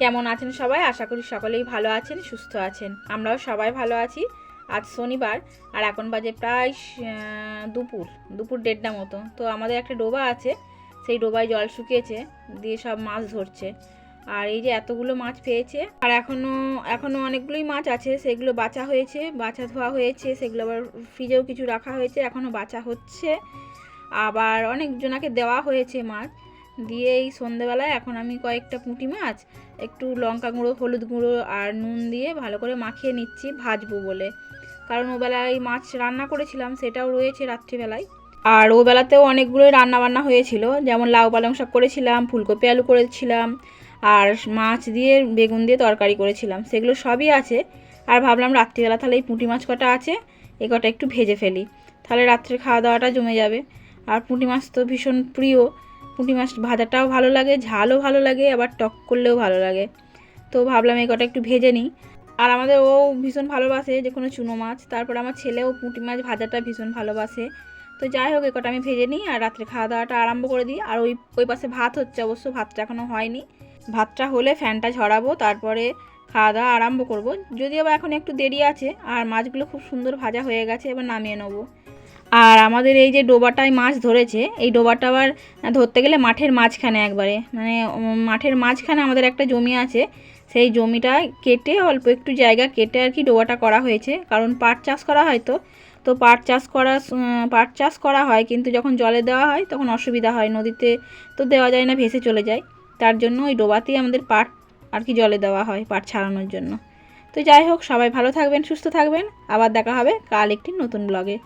কেমন আছেন সবাই? আশা করি সকলেই ভালো আছেন, সুস্থ আছেন। আমরাও সবাই ভালো আছি। আজ শনিবার আর এখন বাজে প্রায় দুপুর দুপুর দেড়টা মতো। তো আমাদের একটা ডোবা আছে, সেই ডোবায় জল শুকিয়েছে, দিয়ে সব মাছ ধরছে। আর এই যে এতগুলো মাছ পেয়েছে, আর এখনও এখনও অনেকগুলোই মাছ আছে, সেগুলো বাছা হয়েছে, বাছা ধোয়া হয়েছে, সেগুলো আবার ফ্রিজেও কিছু রাখা হয়েছে এখনও বাছা হচ্ছে। আবার অনেকজনাকে দেওয়া হয়েছে মাছ। দিয়ে এই সন্ধেবেলায় এখন আমি কয়েকটা পুঁটি মাছ, একটু লঙ্কা গুঁড়ো, হলুদ গুঁড়ো আর নুন দিয়ে ভালো করে মাখিয়ে নিচ্ছি ভাজবো বলে। কারণ ওবেলায় মাছ রান্না করেছিলাম, সেটাও রয়েছে রাত্রিবেলায়। আর ওবেলাতেও বেলাতেও অনেকগুলোই রান্না বান্না হয়েছিল, যেমন লাউ পালং শাক করেছিলাম, ফুলকপি আলু করেছিলাম, আর মাছ দিয়ে বেগুন দিয়ে তরকারি করেছিলাম, সেগুলো সবই আছে। আর ভাবলাম রাত্রিবেলা তাহলে এই পুঁটি মাছ কটা আছে, এ কটা একটু ভেজে ফেলি। তাহলে রাত্রের খাওয়া দাওয়াটা জমে যাবে। আর পুঁটি মাছ তো ভীষণ প্রিয় পুঁটি মাছ ভাজাটাও ভালো লাগে, ঝালও ভালো লাগে, আবার টক করলেও ভালো লাগে। তো ভাবলাম এই কটা একটু ভেজে নিই। আর আমাদের ও ভীষণ ভালোবাসে যে কোনো চুনো মাছ, তারপর আমার ছেলেও পুঁটি মাছ ভাজাটা ভীষণ ভালোবাসে। তো যাই হোক, এই কটা আমি ভেজে নিই আর রাত্রে খাওয়া দাওয়াটা আরম্ভ করে দিই। আর ওই ওই পাশে ভাত হচ্ছে, অবশ্য ভাতটা এখনও হয়নি। ভাতটা হলে ফ্যানটা ঝরাবো, তারপরে খাওয়া দাওয়া আরম্ভ করব। যদিও বা এখন একটু দেরি আছে, আর মাছগুলো খুব সুন্দর ভাজা হয়ে গেছে, এবার নামিয়ে নেব। আর আমাদের এই যে ডোবাটায় মাছ ধরেছে, এই ডোবাটা আবার ধরতে গেলে মাঠের মাঝখানে একবারে। মানে মাঠের মাঝখানে আমাদের একটা জমি আছে, সেই জমিটা কেটে অল্প একটু জায়গা কেটে আর কি ডোবাটা করা হয়েছে। কারণ পাট চাষ করা হয় তো তো পাট চাষ করা পাট চাষ করা হয়, কিন্তু যখন জলে দেওয়া হয় তখন অসুবিধা হয়, নদীতে তো দেওয়া যায় না, ভেসে চলে যায়। তার জন্য ওই ডোবাতেই আমাদের পাট আর কি জলে দেওয়া হয়, পাট ছাড়ানোর জন্য। তো যাই হোক, সবাই ভালো থাকবেন, সুস্থ থাকবেন। আবার দেখা হবে কাল একটি নতুন ব্লগে